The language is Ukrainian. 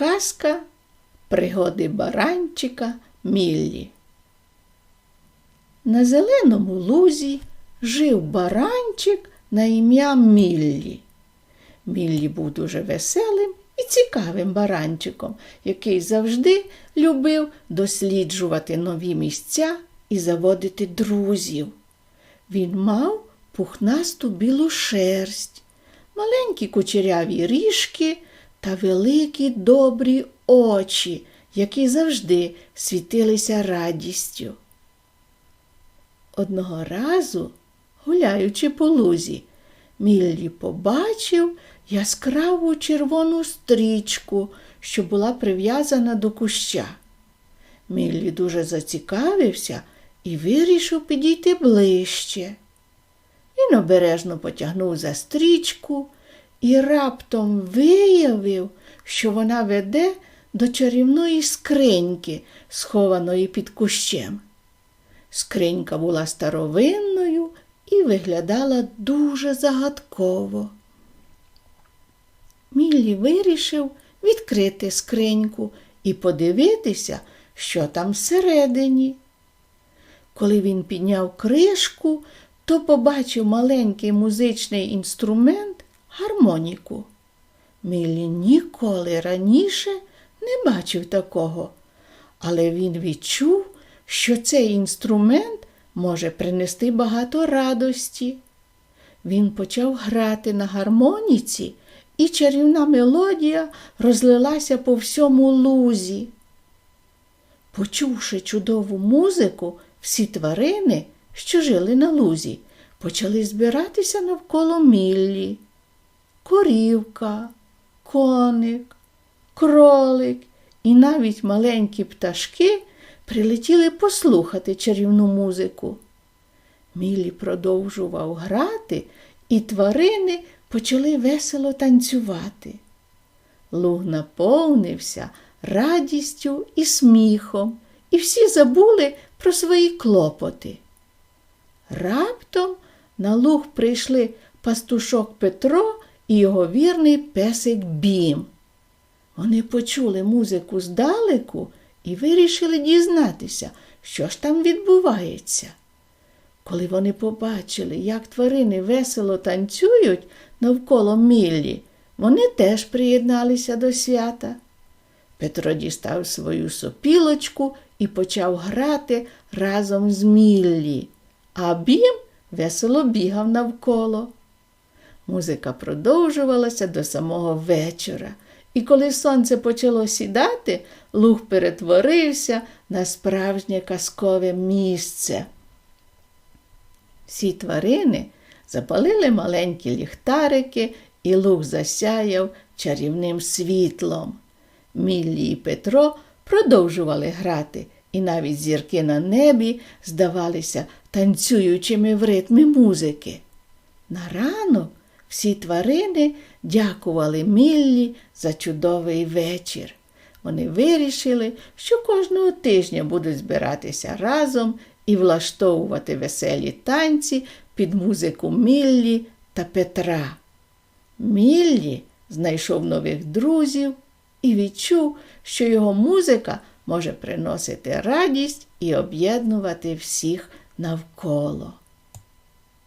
Казка Пригоди баранчика Міллі. На зеленому лузі жив баранчик на ім'я Міллі. Міллі був дуже веселим і цікавим баранчиком, який завжди любив досліджувати нові місця і заводити друзів. Він мав пухнасту білу шерсть, маленькі кучеряві ріжки та великі добрі очі, які завжди світилися радістю. Одного разу, гуляючи по лузі, Міллі побачив яскраву червону стрічку, що була прив'язана до куща. Міллі дуже зацікавився і вирішив підійти ближче. Він обережно потягнув за стрічку і раптом виявив, що вона веде до чарівної скриньки, схованої під кущем. Скринька була старовинною і виглядала дуже загадково. Міллі вирішив відкрити скриньку і подивитися, що там всередині. Коли він підняв кришку, то побачив маленький музичний інструмент гармоніку. Міллі ніколи раніше не бачив такого, але він відчув, що цей інструмент може принести багато радості. Він почав грати на гармоніці, і чарівна мелодія розлилася по всьому лузі. Почувши чудову музику, всі тварини, що жили на лузі, почали збиратися навколо Міллі. Корівка, коник, кролик і навіть маленькі пташки прилетіли послухати чарівну музику. Міллі продовжував грати, і тварини почали весело танцювати. Луг наповнився радістю і сміхом, і всі забули про свої клопоти. Раптом на луг прийшли пастушок Петро і його вірний песик Бім. Вони почули музику здалеку і вирішили дізнатися, що ж там відбувається. Коли вони побачили, як тварини весело танцюють навколо Міллі, вони теж приєдналися до свята. Петро дістав свою сопілочку і почав грати разом з Міллі, а Бім весело бігав навколо. Музика продовжувалася до самого вечора, і коли сонце почало сідати, луг перетворився на справжнє казкове місце. Всі тварини запалили маленькі ліхтарики, і луг засяяв чарівним світлом. Міллі і Петро продовжували грати, і навіть зірки на небі здавалися танцюючими в ритмі музики. На ранок всі тварини дякували Міллі за чудовий вечір. Вони вирішили, що кожного тижня будуть збиратися разом і влаштовувати веселі танці під музику Міллі та Петра. Міллі знайшов нових друзів і відчув, що його музика може приносити радість і об'єднувати всіх навколо.